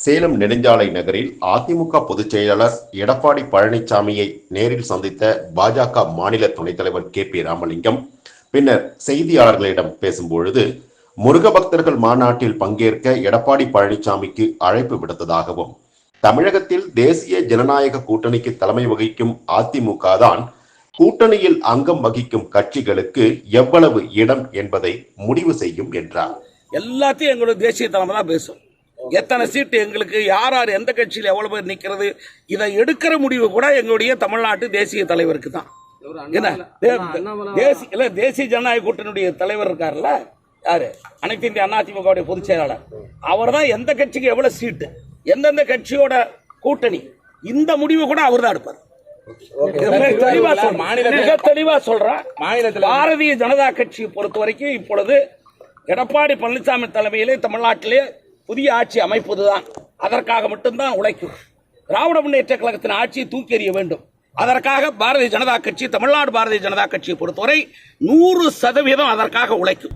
சேலம் நெடுஞ்சாலை நகரில் அதிமுக பொதுச் செயலாளர் எடப்பாடி பழனிசாமியை நேரில் சந்தித்த பாஜக மாநில துணைத் தலைவர் கே பி ராமலிங்கம் பின்னர் செய்தியாளர்களிடம் பேசும்பொழுது முருக பக்தர்கள் மாநாட்டில் பங்கேற்க எடப்பாடி பழனிசாமிக்கு அழைப்பு விடுத்ததாகவும் தமிழகத்தில் தேசிய ஜனநாயக கூட்டணிக்கு தலைமை வகிக்கும் அதிமுக தான் கூட்டணியில் அங்கம் வகிக்கும் கட்சிகளுக்கு எவ்வளவு இடம் என்பதை முடிவு செய்யும் என்றார். எல்லாத்தையும் எங்களோட தேசிய தலைமை தான் பேசும். எத்தனை சீட்டு எங்களுக்கு யார் யார் எந்த கட்சியில் எவ்வளவு பேர் நிக்கிறது? இதை எடுக்கிற முடிவு கூட எங்களுடைய தமிழ்நாட்டு தேசிய தலைவருக்கு தான். என்ன? தேசிய இல்ல தேசிய ஜனநாயக கூட்டணியுடைய தலைவர் இருக்கார்ல யாரு? அனைத்து இந்திய அண்ணா திமுக பொதுச் செயலாளர். அவர் தான் எந்த கட்சிக்கு எவ்வளவு சீட்டு எந்தெந்த கட்சியோட கூட்டணி இந்த முடிவு கூட அவர் தான் எடுப்பார். மிக தெளிவா சொல்றேன். மாநிலத்துல பாரதிய ஜனதா கட்சியை பொறுத்த வரைக்கும் இப்பொழுது எடப்பாடி பழனிசாமி தலைமையிலே தமிழ்நாட்டிலே புதிய ஆட்சி அமைப்பதுதான். அதற்காக மட்டும்தான் உழைக்கும். திராவிட முன்னேற்ற கழகத்தின் ஆட்சியை தூக்கி எறிய வேண்டும். அதற்காக பாரதிய ஜனதா கட்சி தமிழ்நாடு பாரதிய ஜனதா கட்சியை பொறுத்தவரை நூறு சதவீதம் அதற்காக உழைக்கும்.